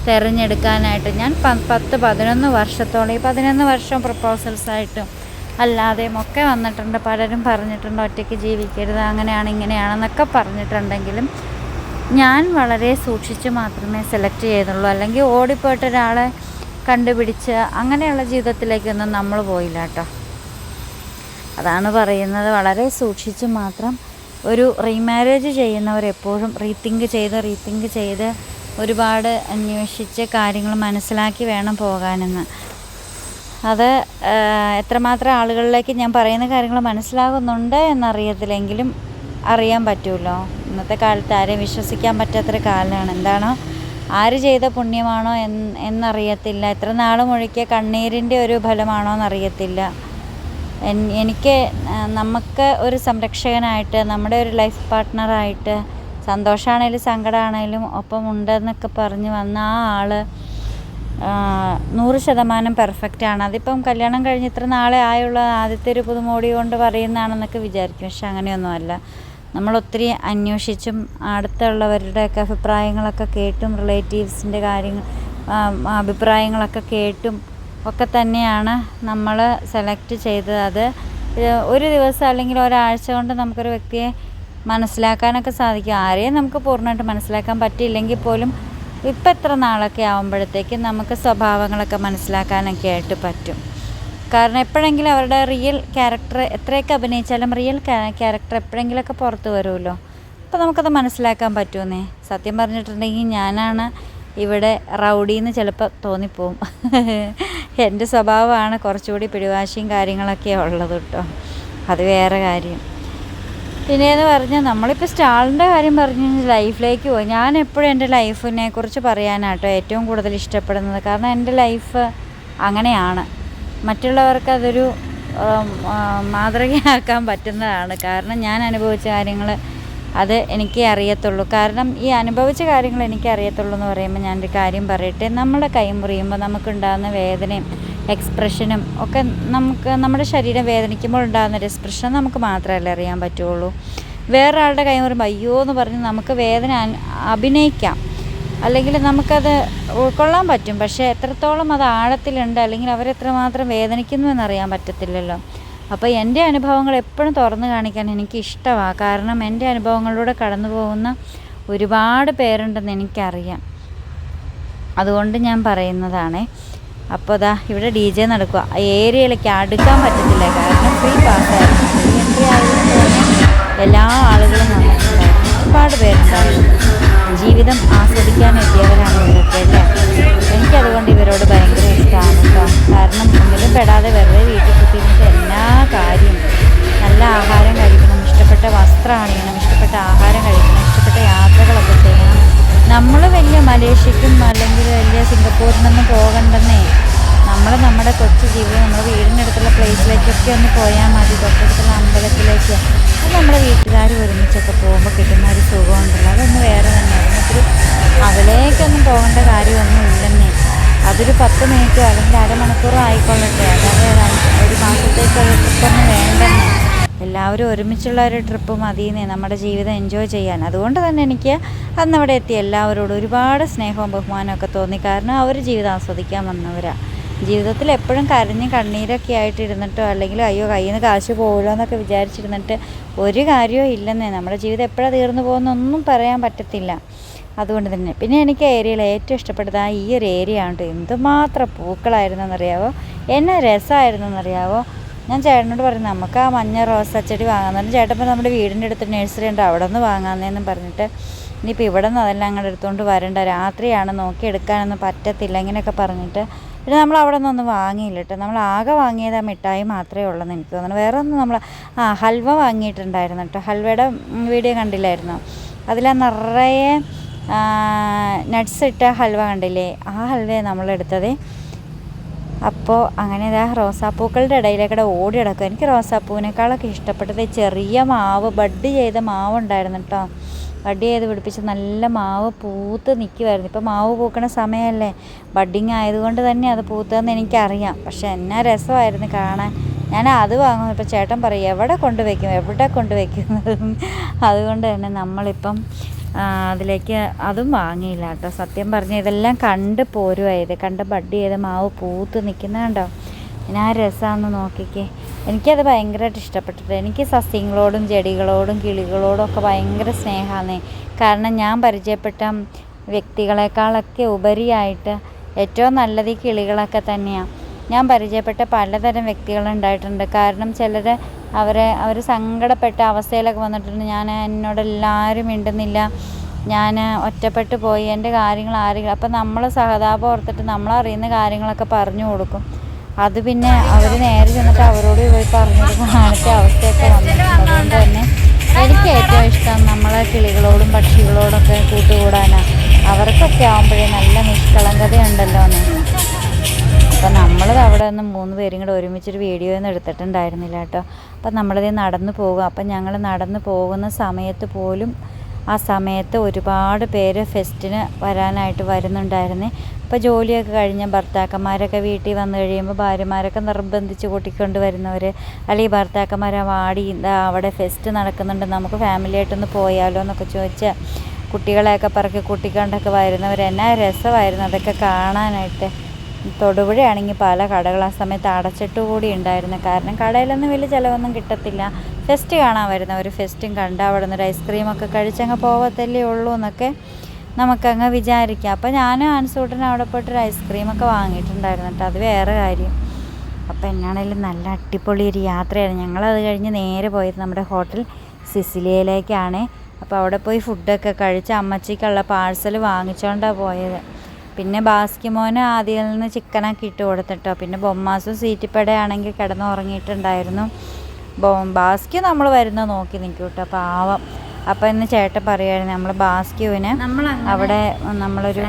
തിരഞ്ഞെടുക്കാനായിട്ട്. ഞാൻ പത്ത് പതിനൊന്ന് വർഷത്തോളം ഈ പതിനൊന്ന് വർഷം പ്രപ്പോസൽസായിട്ടും അല്ലാതെയും ഒക്കെ വന്നിട്ടുണ്ട്. പലരും പറഞ്ഞിട്ടുണ്ട് ഒറ്റയ്ക്ക് ജീവിക്കരുത് അങ്ങനെയാണ് ഇങ്ങനെയാണെന്നൊക്കെ പറഞ്ഞിട്ടുണ്ടെങ്കിലും ഞാൻ വളരെ സൂക്ഷിച്ച് മാത്രമേ സെലക്ട് ചെയ്തുള്ളൂ. അല്ലെങ്കിൽ ഓടിപ്പോയിട്ട് ഒരാളെ കണ്ടുപിടിച്ച് അങ്ങനെയുള്ള ജീവിതത്തിലേക്കൊന്നും നമ്മൾ പോയില്ല കേട്ടോ. അതാണ് പറയുന്നത്. വളരെ സൂക്ഷിച്ച് മാത്രം ഒരു റീമാരേജ് ചെയ്യുന്നവർ എപ്പോഴും റീതിങ്ക് ചെയ്ത് റീതിങ്ക് ചെയ്ത് ഒരുപാട് അന്വേഷിച്ച് കാര്യങ്ങൾ മനസ്സിലാക്കി വേണം പോകാനെന്ന്. അത് എത്രമാത്രം ആളുകളിലേക്ക് ഞാൻ പറയുന്ന കാര്യങ്ങൾ മനസ്സിലാകുന്നുണ്ട് എന്നറിയത്തില്ലെങ്കിലും അറിയാൻ പറ്റുമല്ലോ ഇന്നത്തെ കാലത്ത് ആരെയും വിശ്വസിക്കാൻ പറ്റാത്തൊരു കാലമാണ്. എന്താണോ? ആര് ചെയ്ത പുണ്യമാണോ എന്ന് എന്നറിയത്തില്ല. എത്ര നാളും ഒഴുക്കിയ കണ്ണീരിന്റെ ഒരു ഫലമാണോ എന്നറിയത്തില്ല എനിക്ക് നമുക്ക് ഒരു സംരക്ഷകനായിട്ട് നമ്മുടെ ഒരു ലൈഫ് പാർട്ട്ണറായിട്ട് സന്തോഷമാണേലും സങ്കടമാണേലും ഒപ്പം ഉണ്ടെന്നൊക്കെ പറഞ്ഞ് വന്ന ആ ആൾ നൂറ് ശതമാനം പെർഫെക്റ്റ് ആണ്. അതിപ്പം കല്യാണം കഴിഞ്ഞ് ഇത്ര നാളെ ആയുള്ള. ആദ്യത്തെ ഒരു പുതുമോടി കൊണ്ട് പറയുന്നതാണെന്നൊക്കെ വിചാരിക്കും. പക്ഷെ അങ്ങനെയൊന്നുമല്ല. നമ്മൾ ഒത്തിരി അന്വേഷിച്ചും അടുത്തുള്ളവരുടെയൊക്കെ അഭിപ്രായങ്ങളൊക്കെ കേട്ടും റിലേറ്റീവ്സിന്റെ കാര്യങ്ങൾ അഭിപ്രായങ്ങളൊക്കെ കേട്ടും ഒക്കെ തന്നെയാണ് നമ്മൾ സെലക്ട് ചെയ്തത്. അത് ഒരു ദിവസം അല്ലെങ്കിൽ ഒരാഴ്ച കൊണ്ട് നമുക്കൊരു വ്യക്തിയെ മനസ്സിലാക്കാനൊക്കെ സാധിക്കും. ആരെയും നമുക്ക് പൂർണമായിട്ട് മനസ്സിലാക്കാൻ പറ്റിയില്ലെങ്കിൽ പോലും ഇപ്പം എത്ര നാളൊക്കെ ആകുമ്പോഴത്തേക്കും നമുക്ക് സ്വഭാവങ്ങളൊക്കെ മനസ്സിലാക്കാനൊക്കെ ആയിട്ട് പറ്റും. കാരണം എപ്പോഴെങ്കിലും അവരുടെ റിയൽ ക്യാരക്ടർ എത്രയൊക്കെ അഭിനയിച്ചാലും റിയൽ ക്യാരക്ടർ എപ്പോഴെങ്കിലുമൊക്കെ പുറത്ത് വരുമല്ലോ. അപ്പോൾ നമുക്കത് മനസ്സിലാക്കാൻ പറ്റുമെന്നേ. സത്യം പറഞ്ഞിട്ടുണ്ടെങ്കിൽ ഞാനാണ് ഇവിടെ റൗഡിന്ന് ചിലപ്പോൾ തോന്നിപ്പോവും. എന്റെ സ്വഭാവമാണ് കുറച്ചുകൂടി പിടിവാശിയും കാര്യങ്ങളൊക്കെ ഉള്ളത് കേട്ടോ. അത് വേറെ കാര്യം. പിന്നെയെന്ന് പറഞ്ഞാൽ നമ്മളിപ്പോൾ സ്റ്റാളിന്റെ കാര്യം പറഞ്ഞു ലൈഫിലേക്ക് പോയി. ഞാൻ എപ്പോഴും എന്റെ ലൈഫിനെ കുറിച്ച് പറയാനാട്ടോ ഏറ്റവും കൂടുതൽ ഇഷ്ടപ്പെടുന്നത്. കാരണം എന്റെ ലൈഫ് അങ്ങനെയാണ്. മറ്റുള്ളവർക്ക് അതൊരു മാതൃകയാക്കാൻ പറ്റുന്നതാണ്. കാരണം ഞാൻ അനുഭവിച്ച കാര്യങ്ങൾ അത് എനിക്ക് അറിയത്തുള്ളൂ. കാരണം ഈ അനുഭവിച്ച കാര്യങ്ങൾ എനിക്ക് അറിയത്തുള്ളൂ എന്ന് പറയുമ്പോൾ ഞാനൊരു കാര്യം പറയട്ടെ. നമ്മുടെ കൈ മുറിയുമ്പോൾ നമുക്കുണ്ടാകുന്ന വേദനയും എക്സ്പ്രഷനും ഒക്കെ നമുക്ക് നമ്മുടെ ശരീരം വേദനിക്കുമ്പോൾ ഉണ്ടാകുന്ന ഒരു എക്സ്പ്രഷൻ നമുക്ക് മാത്രമല്ലേ അറിയാൻ പറ്റുള്ളൂ. വേറൊരാളുടെ കൈ മുറിയുമ്പോൾ അയ്യോ എന്ന് പറഞ്ഞ് നമുക്ക് വേദന അഭിനയിക്കാം. അല്ലെങ്കിൽ നമുക്കത് ഉൾക്കൊള്ളാൻ പറ്റും. പക്ഷേ എത്രത്തോളം അത് ആഴത്തിലുണ്ട് അല്ലെങ്കിൽ അവരെത്രമാത്രം വേദനിക്കുന്നു എന്നറിയാൻ പറ്റത്തില്ലല്ലോ. അപ്പോൾ എന്റെ അനുഭവങ്ങൾ എപ്പോഴും തുറന്നു കാണിക്കാൻ എനിക്ക് ഇഷ്ടമാണ് കാരണം എന്റെ അനുഭവങ്ങളിലൂടെ കടന്നു പോകുന്ന ഒരുപാട് പേരുണ്ടെന്ന് എനിക്കറിയാം. അതുകൊണ്ട് ഞാൻ പറയുന്നതാണ്. അപ്പോൾ ദാ ഇവിടെ ഡി ജെ നടക്കുക. ഏരിയയിലേക്ക് അടുക്കാൻ പറ്റത്തില്ല. കാരണം ഫ്രീ പാസ്സായിരുന്നു എല്ലാ ആളുകളും വന്നിട്ടുണ്ടായിരുന്നു. ഒരുപാട് പേരുണ്ടായിരുന്നു. ജീവിതം ആസ്വദിക്കാൻ എത്തിയവരാണ് ഇവരൊക്കെ അല്ലേ? എനിക്കതുകൊണ്ട് ഇവരോട് ഭയങ്കര ഇഷ്ടമാണ് കേട്ടോ കാരണം ഒന്നിലും പെടാതെ വെറുതെ വീട്ടിൽ കുത്തിയിരുന്നിട്ട് എല്ലാ കാര്യം നല്ല ആഹാരം കഴിക്കണം ഇഷ്ടപ്പെട്ട വസ്ത്രം അണിയണം ഇഷ്ടപ്പെട്ട ആഹാരം കഴിക്കണം ഇഷ്ടപ്പെട്ട യാത്രകളൊക്കെ ചെയ്യണം. നമ്മൾ വലിയ മലേഷ്യക്കും അല്ലെങ്കിൽ വലിയ സിംഗപ്പൂരിനൊന്നും പോകണ്ടെന്നേ നമ്മൾ നമ്മുടെ കൊച്ചു ജീവിതം നമ്മുടെ വീടിനടുത്തുള്ള പ്ലേസിലേക്കൊക്കെ ഒന്ന് പോയാൽ അതൊരു പത്ത് മിനിറ്റോ അല്ലെങ്കിൽ അരമണിക്കൂറോ ആയിക്കൊള്ളട്ടെ. അല്ലാതെ ഒരു മാസത്തേക്ക് ഒരു മാസത്തേക്കുള്ള ട്രിപ്പൊന്നും വേണ്ടെന്ന് എല്ലാവരും ഒരുമിച്ചുള്ള ഒരു ട്രിപ്പ് മതിയെന്നേ നമ്മുടെ ജീവിതം എൻജോയ് ചെയ്യാൻ. അതുകൊണ്ട് തന്നെ എനിക്ക് അന്ന് അവിടെ എത്തി എല്ലാവരോടും ഒരുപാട് സ്നേഹവും ബഹുമാനവും ഒക്കെ തോന്നി. കാരണം അവർ ജീവിതം ആസ്വദിക്കാൻ വന്നവരാണ് ജീവിതത്തിൽ എപ്പോഴും കരഞ്ഞ് കണ്ണീരൊക്കെ ആയിട്ട് ഇരുന്നിട്ടോ അല്ലെങ്കിൽ അയ്യോ കയ്യിൽ നിന്ന് കാശ് പോകുമല്ലോ എന്നൊക്കെ വിചാരിച്ചിരുന്നിട്ട് ഒരു കാര്യവും ഇല്ലെന്നേ. നമ്മുടെ ജീവിതം എപ്പോഴാണ് തീർന്നു പോകുന്നൊന്നും പറയാൻ പറ്റത്തില്ല. അതുകൊണ്ട് തന്നെ. പിന്നെ എനിക്ക് ഏരിയയിൽ ഏറ്റവും ഇഷ്ടപ്പെട്ടത് ആ ഈ ഒരു ഏരിയ ആണ് എന്തുമാത്രം എന്തുമാത്രം പൂക്കളായിരുന്നെന്നറിയാവോ? എന്നെ രസമായിരുന്നെന്നറിയാവോ ഞാൻ ചേട്ടനോട് പറഞ്ഞു നമുക്ക് ആ മഞ്ഞ റോസച്ചെടി വാങ്ങാൻ ചേട്ടൻ പറഞ്ഞു നമ്മുടെ വീടിന്റെ അടുത്ത് നഴ്സറി ഉണ്ട് അവിടെ നിന്ന് വാങ്ങാമെന്നും പറഞ്ഞിട്ട് ഇനിയിപ്പോൾ ഇവിടെ നിന്ന് അതെല്ലാം അങ്ങോട്ട് എടുത്തുകൊണ്ട് വരണ്ട. രാത്രിയാണ് നോക്കി എടുക്കാനൊന്നും പറ്റത്തില്ല ഇങ്ങനെയൊക്കെ പറഞ്ഞിട്ട്. പിന്നെ നമ്മൾ അവിടെ നിന്നൊന്നും വാങ്ങിയില്ല കേട്ടോ നമ്മൾ ആകെ വാങ്ങിയത് ആ മിഠായി മാത്രമേ ഉള്ളെന്ന് എനിക്ക് തോന്നുന്നു. വേറെ ഒന്നും നമ്മൾ ആ ഹൽവ വാങ്ങിയിട്ടുണ്ടായിരുന്നു കേട്ടോ ഹൽവയുടെ വീഡിയോ കണ്ടില്ലായിരുന്നോ? അതിലാ നിറയെ നട്ട്സ് ഇട്ട ഹൽവ കണ്ടില്ലേ? ആ ഹൽവയാണ് നമ്മളെടുത്തത് അപ്പോൾ അങ്ങനെ ഇതാ റോസാപ്പൂക്കളുടെ ഇടയിലേക്കൂടെ ഓടി കിടക്കും എനിക്ക് റോസാപ്പൂവിനേക്കാളൊക്കെ ഇഷ്ടപ്പെട്ടത് ചെറിയ മാവ് ബഡ് ചെയ്ത മാവ് ഉണ്ടായിരുന്നു കേട്ടോ ബഡ് ചെയ്ത് പിടിപ്പിച്ച് നല്ല മാവ് പൂത്ത് നിൽക്കുമായിരുന്നു ഇപ്പോൾ മാവ് പൂക്കണ സമയമല്ലേ ബഡിങ് ആയതുകൊണ്ട് തന്നെ അത് പൂത്തതെന്ന് എനിക്കറിയാം. പക്ഷെ എന്നാ രസമായിരുന്നു കാണാൻ. ഞാൻ അത് വാങ്ങും. ഇപ്പോൾ ചേട്ടൻ പറയും എവിടെ കൊണ്ടുവയ്ക്കും? എവിടെ കൊണ്ടുവയ്ക്കും? അതുകൊണ്ട് തന്നെ നമ്മളിപ്പം അതിലേക്ക് അതും വാങ്ങിയില്ല കേട്ടോ. സത്യം പറഞ്ഞ ഇതെല്ലാം കണ്ട് പോരുമായത് കണ്ട് ബഡ് ചെയ്ത് മാവ് പൂത്ത് നിൽക്കുന്ന കണ്ടോ? ഞാൻ രസമാണെന്ന് നോക്കിക്കേ. എനിക്കത് ഭയങ്കരമായിട്ട് ഇഷ്ടപ്പെട്ടിട്ട് എനിക്ക് സസ്യങ്ങളോടും ചെടികളോടും കിളികളോടും ഒക്കെ ഭയങ്കര സ്നേഹമാണ് കാരണം ഞാൻ പരിചയപ്പെട്ട വ്യക്തികളെക്കാളൊക്കെ ഉപരിയായിട്ട് ഏറ്റവും നല്ലത് ഈ കിളികളൊക്കെ തന്നെയാണ് ഞാൻ പരിചയപ്പെട്ട പലതരം വ്യക്തികളുണ്ടായിട്ടുണ്ട് കാരണം ചിലർ അവരെ അവർ സങ്കടപ്പെട്ട അവസ്ഥയിലൊക്കെ വന്നിട്ടുണ്ട്. ഞാൻ എന്നോട് എല്ലാവരും മിണ്ടുന്നില്ല. ഞാൻ ഒറ്റപ്പെട്ടു പോയി. എന്റെ കാര്യങ്ങൾ ആരെങ്കിലും അപ്പം നമ്മൾ സഹതാപം ഓർത്തിട്ട് നമ്മളറിയുന്ന കാര്യങ്ങളൊക്കെ പറഞ്ഞു കൊടുക്കും. അത് പിന്നെ അവർ നേരെ ചെന്നിട്ട് അവരോട് പോയി പറഞ്ഞു കാണിച്ച അവസ്ഥയൊക്കെ വന്നിട്ടുണ്ട്. അതുകൊണ്ട് തന്നെ എനിക്ക് ഏറ്റവും ഇഷ്ടം നമ്മളെ കിളികളോടും പക്ഷികളോടൊക്കെ കൂട്ടുകൂടാനാണ് അവർക്കൊക്കെ ആകുമ്പോഴേ നല്ല നിഷ്കളങ്കതയുണ്ടല്ലോ എന്ന് അപ്പം നമ്മളത് അവിടെ നിന്ന് മൂന്ന് പേരും കൂടെ ഒരുമിച്ചൊരു വീഡിയോ ഒന്നും എടുത്തിട്ടുണ്ടായിരുന്നില്ല കേട്ടോ. അപ്പം നമ്മളിത് നടന്നു പോകും. അപ്പം ഞങ്ങൾ നടന്നു പോകുന്ന സമയത്ത് പോലും ആ സമയത്ത് ഒരുപാട് പേര് ഫെസ്റ്റിന് വരാനായിട്ട് വരുന്നുണ്ടായിരുന്നേ. അപ്പോൾ ജോലിയൊക്കെ കഴിഞ്ഞ ഭർത്താക്കന്മാരൊക്കെ വീട്ടിൽ വന്നു കഴിയുമ്പോൾ ഭാര്യമാരൊക്കെ നിർബന്ധിച്ച് കൂട്ടിക്കൊണ്ട് വരുന്നവർ അല്ലെങ്കിൽ ഭർത്താക്കന്മാർ വാടി അവിടെ ഫെസ്റ്റ് നടക്കുന്നുണ്ട്. നമുക്ക് ഫാമിലിയായിട്ടൊന്ന് പോയാലോ എന്നൊക്കെ ചോദിച്ച് കുട്ടികളെയൊക്കെ പറക്കി കൂട്ടിക്കൊണ്ടൊക്കെ വരുന്നവർ എന്നാ രസമായിരുന്നു. അതൊക്കെ കാണാനായിട്ട്. തൊടുപുഴയാണെങ്കിൽ പല കടകൾ ആ സമയത്ത് അടച്ചിട്ട് കൂടി ഉണ്ടായിരുന്നു. കാരണം കടയിലൊന്നും വലിയ ചിലവൊന്നും കിട്ടത്തില്ല. ഫെസ്റ്റ് കാണാൻ വരുന്ന ഒരു ഫെസ്റ്റും കണ്ട് അവിടെ നിന്ന് ഒരു ഐസ്ക്രീമൊക്കെ കഴിച്ചങ്ങ് പോകത്തല്ലേ ഉള്ളൂ എന്നൊക്കെ നമുക്കങ്ങ് വിചാരിക്കാം. അപ്പോൾ ഞാനും ആൻസൂട്ടനും അവിടെ പോയിട്ട് ഒരു ഐസ്ക്രീമൊക്കെ വാങ്ങിയിട്ടുണ്ടായിരുന്നു കേട്ടോ. അത് വേറെ കാര്യം. അപ്പോൾ എന്നാണേലും നല്ല അടിപൊളി ഒരു യാത്രയാണ്. ഞങ്ങളത് കഴിഞ്ഞ് നേരെ പോയത് നമ്മുടെ ഹോട്ടൽ സിസിലിയയിലേക്കാണ്. അപ്പോൾ അവിടെ പോയി ഫുഡൊക്കെ കഴിച്ച് അമ്മച്ചിക്കുള്ള പാഴ്സൽ വാങ്ങിച്ചുകൊണ്ടാണ് പോയത്. പിന്നെ ബാസ്കിമോന് ആദ്യം നിന്ന് ചിക്കനൊക്കെ ഇട്ട് കൊടുത്തിട്ടോ. പിന്നെ ബൊമ്മാസും സീറ്റിപ്പടയാണെങ്കിൽ കിടന്നുറങ്ങിയിട്ടുണ്ടായിരുന്നു ബോം ബാസ്കി ബാസ്ക്യു നമ്മൾ വരുന്ന നോക്കി നിൽക്കും കേട്ടോ പാവം. അപ്പം ഇന്ന് ചേട്ടൻ പറയുമായിരുന്നു നമ്മൾ ബാസ്ക്യുവിന് അവിടെ നമ്മളൊരു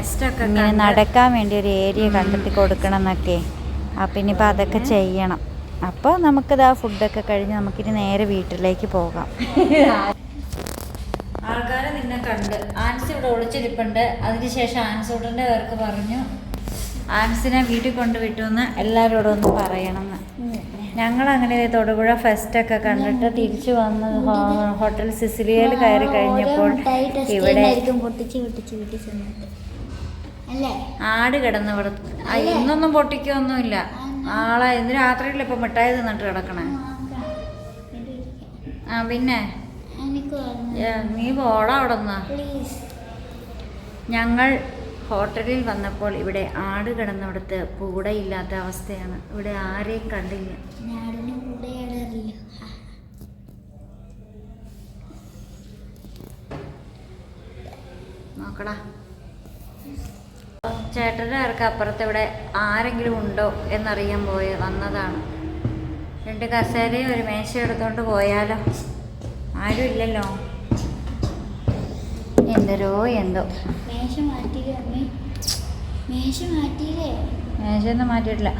ഇങ്ങനെ നടക്കാൻ വേണ്ടി ഒരു ഏരിയ കണ്ടെത്തി കൊടുക്കണം എന്നൊക്കെ അപ്പം ഇനിയിപ്പോൾ അതൊക്കെ ചെയ്യണം. അപ്പോൾ നമുക്കിത് ആ ഫുഡൊക്കെ കഴിഞ്ഞ് നമുക്കിനി നേരെ വീട്ടിലേക്ക് പോകാം. ആൾക്കാരെ നിന്നെ കണ്ട്. ആൻസ് ഇവിടെ ഒളിച്ചിരിപ്പുണ്ട്. അതിനുശേഷം ആൻസോട്ടന്റെ പേർക്ക് പറഞ്ഞു ആൻസിനെ വീട്ടിൽ കൊണ്ട് എന്ന് എല്ലാവരോടും ഒന്ന് പറയണമെന്ന് ഞങ്ങൾ അങ്ങനെ തൊടുപുഴ ഫെസ്റ്റൊക്കെ കണ്ടിട്ട് തിരിച്ചു വന്ന് ഹോട്ടൽ സിസിലിയയിൽ കയറി കഴിഞ്ഞപ്പോൾ ഇവിടെ ആട് കിടന്ന് ഇവിടെ ഇന്നൊന്നും പൊട്ടിക്കൊന്നുമില്ല. ആളെ ഇന്ന് രാത്രിയിൽ ഇപ്പം മിഠായി തിന്നിട്ട് കിടക്കണേ. ആ പിന്നെ? നീ പോടാ അവിടെ ഞങ്ങൾ ഹോട്ടലിൽ വന്നപ്പോൾ ഇവിടെ ആട് കിടന്നിടത്ത് ഇല്ലാത്ത അവസ്ഥയാണ്. ഇവിടെ ആരെയും കണ്ടില്ല. നോക്കടാ. ചേട്ടന്റെ ആർക്ക് അപ്പുറത്ത് ഇവിടെ ആരെങ്കിലും ഉണ്ടോ എന്നറിയാൻ പോയ വന്നതാണ്. രണ്ട് കസേരയും ഒരു മേശ എടുത്തോണ്ട് പോയാലോ? ആരും ഇല്ലല്ലോ എന്തരോ എന്തോ. മേശ മാറ്റിയില്ലേ അമ്മേ? മേശ മാറ്റിയില്ലേ? മേശയൊന്നും മാറ്റിയിട്ടില്ല.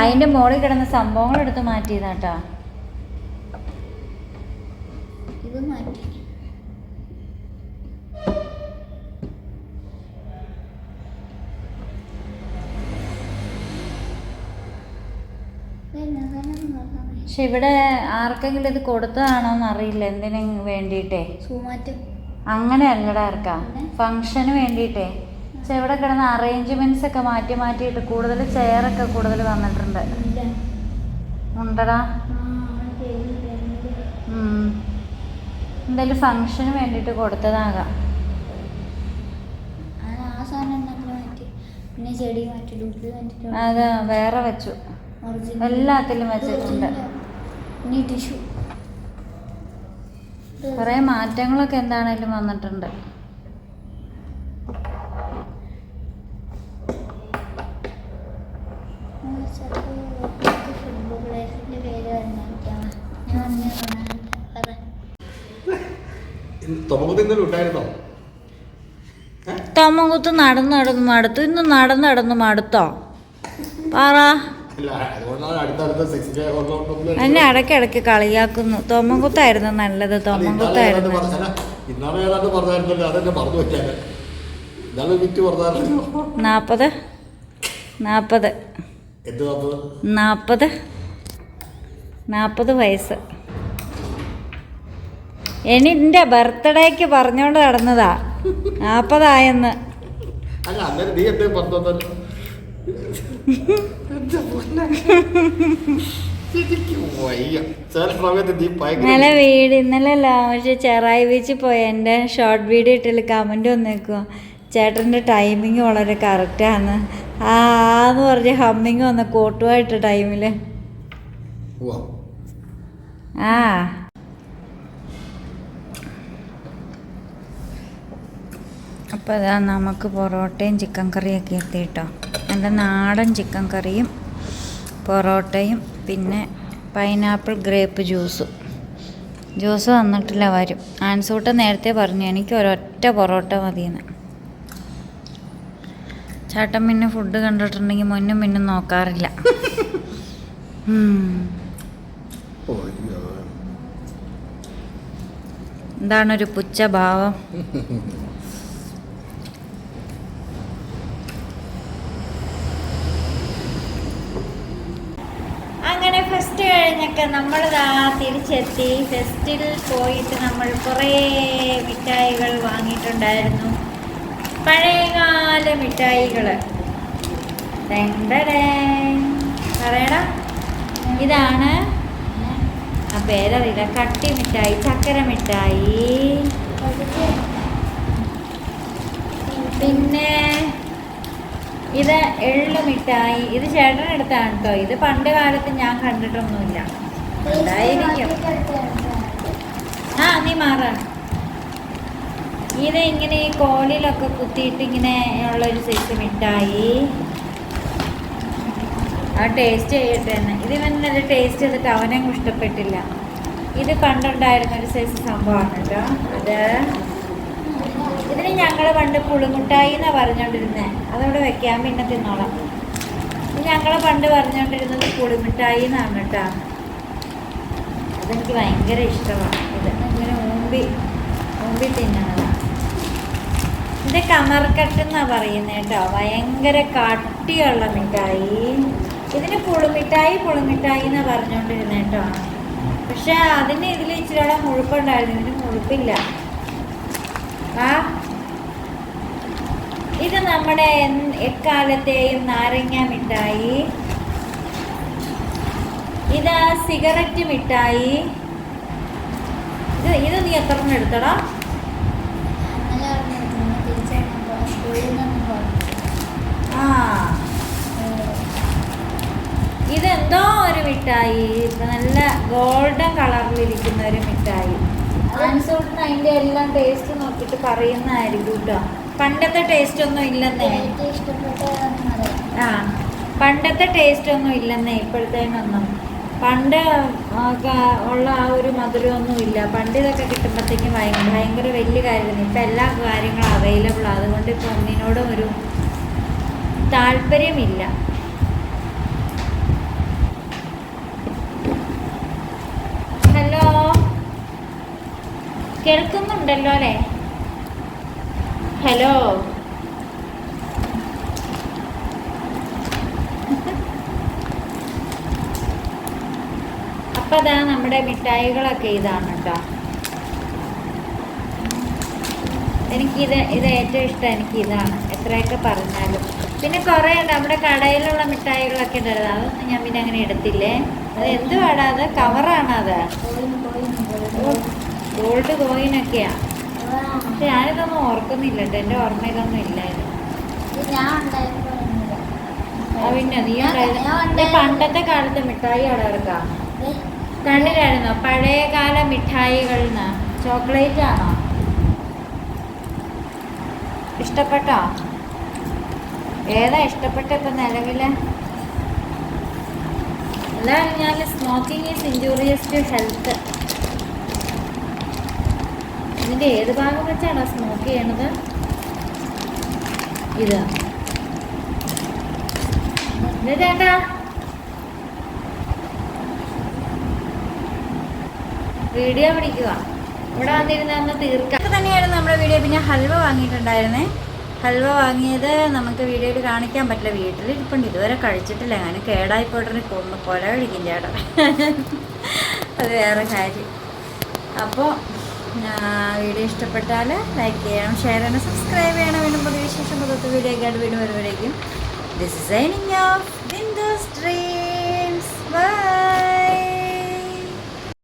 അതിന്റെ മോളിൽ കിടന്ന സംഭവങ്ങൾ എടുത്ത് മാറ്റിയതാട്ടാ. പക്ഷെ ഇവിടെ ആർക്കെങ്കിലും ഇത് കൊടുത്തതാണോ എന്നറിയില്ല. എന്തിനു വേണ്ടിയിട്ടേ? അങ്ങനെ അല്ലടാ ആർക്കാ. ഫങ്ഷന് വേണ്ടിയിട്ടേ. പക്ഷെ ഇവിടെ കിടന്ന അറേഞ്ച്മെന്റ്സ് ഒക്കെ മാറ്റി മാറ്റിയിട്ട് കൂടുതൽ ചെയറൊക്കെ കൂടുതൽ വന്നിട്ടുണ്ട് ഉണ്ടടാ. എന്തായാലും ഫങ്ഷന് വേണ്ടിയിട്ട് കൊടുത്തതാകാം. അത് വേറെ വെച്ചു. എല്ലാത്തിലും വെച്ചിട്ടുണ്ട്. ഇനി ടിഷ്യൂ കുറേ മാറ്റങ്ങളൊക്കെ എന്താണേലും വന്നിട്ടുണ്ട്. തമ്മങ്കുത്ത് നടന്ന് നടന്ന് മടുത്തു. ഇന്ന് നടന്ന് നടന്ന് മടുത്തോ? പറ. ഇല്ല ഇടയ്ക്ക് ഇടയ്ക്ക് എന്നെ കളിയാക്കുന്നു. തോമൻകുത്തായിരുന്നു നല്ലത് തോമൻകുത്തായിരുന്നു നാപ്പത്. നാപ്പത്. നാപ്പത്? നാപ്പത്. വയസ്സ്. എനി എന്റെ എന്റെ ബർത്ത്ഡേക്ക് പറഞ്ഞോണ്ട് നടന്നതാ. നാൽപ്പതായെന്ന് അല്ല അന്നേരം നീ എന്തേ പറഞ്ഞല്ലോ എനിക്ക് വയ്യ ചില സമയത്ത് നീ ഭയങ്കര ഇന്നലെ വീട് ഇന്നലെ ലാസ്റ്റ് ചെറായി വീച്ച് പോയ. എന്റെ ഷോർട്ട് വീഡിയോ ഇട്ടിൽ കമന്റ് വന്നേക്കുക ചേട്ടന്റെ ടൈമിങ് വളരെ കറക്റ്റാണ് ആ എന്ന് പറഞ്ഞ് ഹമ്മിങ് വന്ന കോട്ടുമായിട്ട് ടൈമിൽ. ആ. അപ്പോൾ അതാ നമുക്ക് പൊറോട്ടയും ചിക്കൻ കറിയൊക്കെ എത്തി എന്റെ നാടൻ ചിക്കൻ കറിയും പൊറോട്ടയും പിന്നെ പൈനാപ്പിൾ ഗ്രേപ്പ് ജ്യൂസും. ജ്യൂസ് വന്നിട്ടില്ല വരും. ആൻസൂട്ട നേരത്തെ പറഞ്ഞു എനിക്ക് ഒരൊറ്റ പൊറോട്ട മതിയെന്ന്. ചേട്ടൻ പിന്നെ ഫുഡ് കണ്ടിട്ടുണ്ടെങ്കിൽ മുന്നും പിന്നും നോക്കാറില്ല. എന്താണൊരു പുച്ഛഭാവം. അങ്ങനെ ഫെസ്റ്റ് കഴിഞ്ഞൊക്കെ നമ്മൾ തിരിച്ചെത്തി. ഫെസ്റ്റിൽ പോയിട്ട് നമ്മൾ കുറേ മിഠായികൾ വാങ്ങിയിട്ടുണ്ടായിരുന്നു. പഴയകാല മിഠായികൾ പറയടാ. ഇതാണ്. ആ പേരറിയില്ല. കട്ടി മിഠായി ചക്കര മിഠായി. പിന്നെ ഇത് എള്ളു മിഠായി. ഇത് ചേട്ടൻ എടുത്താണ് കേട്ടോ ഇത് പണ്ട് കാലത്ത് ഞാൻ കണ്ടിട്ടൊന്നുമില്ല. ഉണ്ടായിരിക്കും ആ നീ മാറ. ഇത് ഇങ്ങനെ ഈ കോലിലൊക്കെ കുത്തിയിട്ട് ഇങ്ങനെ ഉള്ളൊരു സൈസ് മിഠായി. ആ ടേസ്റ്റ് ചെയ്യട്ടെ തന്നെ ഇത് ഇവനത് ടേസ്റ്റ് ചെയ്തിട്ട് അവനെ ഇഷ്ടപ്പെട്ടില്ല. ഇത് പണ്ടുണ്ടായിരുന്ന ഒരു സൈസ് സംഭവമാണ് കേട്ടോ അത് ഇതിന് ഞങ്ങൾ പണ്ട് പുളിമുട്ടായി എന്നാണ് പറഞ്ഞുകൊണ്ടിരുന്നത് അതവിടെ വെക്കാൻ പിന്നെ തിന്നോളാം. ഞങ്ങൾ പണ്ട് പറഞ്ഞുകൊണ്ടിരുന്നത് പുളിമിഠായി എന്നാണ് കേട്ടോ. അതെനിക്ക് ഭയങ്കര ഇഷ്ടമാണ് ഇത് ഇങ്ങനെ ഊമ്പി ഊമ്പി തിന്നണതാണ് ഇത് കമർക്കട്ട് എന്നാണ് പറയുന്നത് കേട്ടോ. ഭയങ്കര കട്ടിയുള്ള മിഠായി. ഇതിന് പുളിമിഠായി പുളിമിഠായി എന്നാണ് പറഞ്ഞുകൊണ്ടിരുന്നത് കേട്ടോ. പക്ഷെ അതിന് ഇതിൽ ഇച്ചിരിയോടെ മുഴുപ്പുണ്ടായിരുന്നു. ഇതിന് മുഴുപ്പില്ല. ആ? ഇത് നമ്മുടെ എക്കാലത്തെയും നാരങ്ങ മിഠായി. ഇത് സിഗരറ്റ് മിഠായി. ഇത് ഇത് നീ എത്ര എടുത്തടാ? ആ. ഇതെന്തോ ഒരു മിഠായി. നല്ല ഗോൾഡൻ കളറിൽ ഇരിക്കുന്ന ഒരു മിഠായി. അതിന്റെ അതിന്റെ എല്ലാം ടേസ്റ്റ് നോക്കിയിട്ട് പറയുന്നതായിരിക്കും കേട്ടോ പണ്ടത്തെ ടേസ്റ്റ് ഒന്നും ഇല്ലെന്നേ. ആ പണ്ടത്തെ ടേസ്റ്റ് ഒന്നും ഇല്ലെന്നേ ഇപ്പോഴത്തേനൊന്നും. പണ്ട് ഉള്ള ആ ഒരു മധുരമൊന്നും ഇല്ല. പണ്ട് ഇതൊക്കെ കിട്ടുമ്പോഴത്തേക്കും ഭയങ്കര ഭയങ്കര വലിയ കാര്യമായിരുന്നു ഇപ്പം എല്ലാ കാര്യങ്ങളും അവൈലബിൾ അതുകൊണ്ട് ഇപ്പം ഒന്നിനോടും ഒരു താല്പര്യമില്ല. ഹലോ? കേൾക്കുന്നുണ്ടല്ലോ അല്ലേ? ഹലോ. അപ്പൊ അതാ നമ്മുടെ മിഠായികളൊക്കെ ഇതാണ് കേട്ടോ എനിക്കിത് ഇത് ഏറ്റവും ഇഷ്ടം എനിക്ക് ഇതാണ് എത്രയൊക്കെ പറഞ്ഞാലും. പിന്നെ കുറേ ഉണ്ട്. നമ്മുടെ കടയിലുള്ള മിഠായികളൊക്കെ ഉണ്ടായിരുന്നു അതൊന്നും ഞാൻ പിന്നെ അങ്ങനെ എടുത്തില്ലേ? അത് എന്തുവാടാ? അത് കവറാണ് അത്? ഗോൾഡ് പോയിന് ഒക്കെയാ ഗോൾഡ് കോയിനൊക്കെയാ പക്ഷെ ഞാനിതൊന്നും ഓർക്കുന്നില്ല കേട്ടോ. എന്റെ ഓർമ്മയിലൊന്നും ഇല്ലായിരുന്നു. പിന്നെ നീ ഉണ്ടായിരുന്നു. പണ്ടത്തെ കാലത്ത് മിഠായി അവിടെ ഇറക്കാം പഴയ കാല മിഠായികളിന്ന് ചോക്ലേറ്റ് ആണോ? ഇഷ്ടപ്പെട്ടോ? ഏതാ ഇഷ്ടപ്പെട്ട ഇപ്പൊ നിലവിൽ? എല്ലാ ഞാൻ smoking is injurious to health ഇതിന്റെ ഏത് ഭാഗം വെച്ചാണ് സ്മോക്ക് ചെയ്യണത്? ഇത്. ചേട്ടാ വീഡിയോ പിടിക്കുക. ഇവിടെ വന്നിരുന്ന തീർക്കാം. തന്നെയാണ് നമ്മുടെ വീഡിയോ. പിന്നെ ഹൽവ വാങ്ങിയിട്ടുണ്ടായിരുന്നേ. ഹൽവ വാങ്ങിയത് നമുക്ക് വീഡിയോയിൽ കാണിക്കാൻ പറ്റില്ല. വീട്ടിലിരിപ്പുണ്ട് ഇതുവരെ കഴിച്ചിട്ടില്ല. അങ്ങനെ കേടായി പോയിട്ടൊരു കൊമ്പ് കൊല കഴിക്കും ചേട്ടാ അത് വേറെ കാര്യം. അപ്പോൾ വീഡിയോ ഇഷ്ടപ്പെട്ടാൽ ലൈക്ക് ചെയ്യണം ഷെയർ ചെയ്യണം സബ്സ്ക്രൈബ് ചെയ്യണം. വീണ്ടും പുതിയ വിശേഷം പുതിയ വീഡിയോ ആയിട്ട് വീണ്ടും വരുമ്പോഴേക്കും. This is signing off Windows Dreams by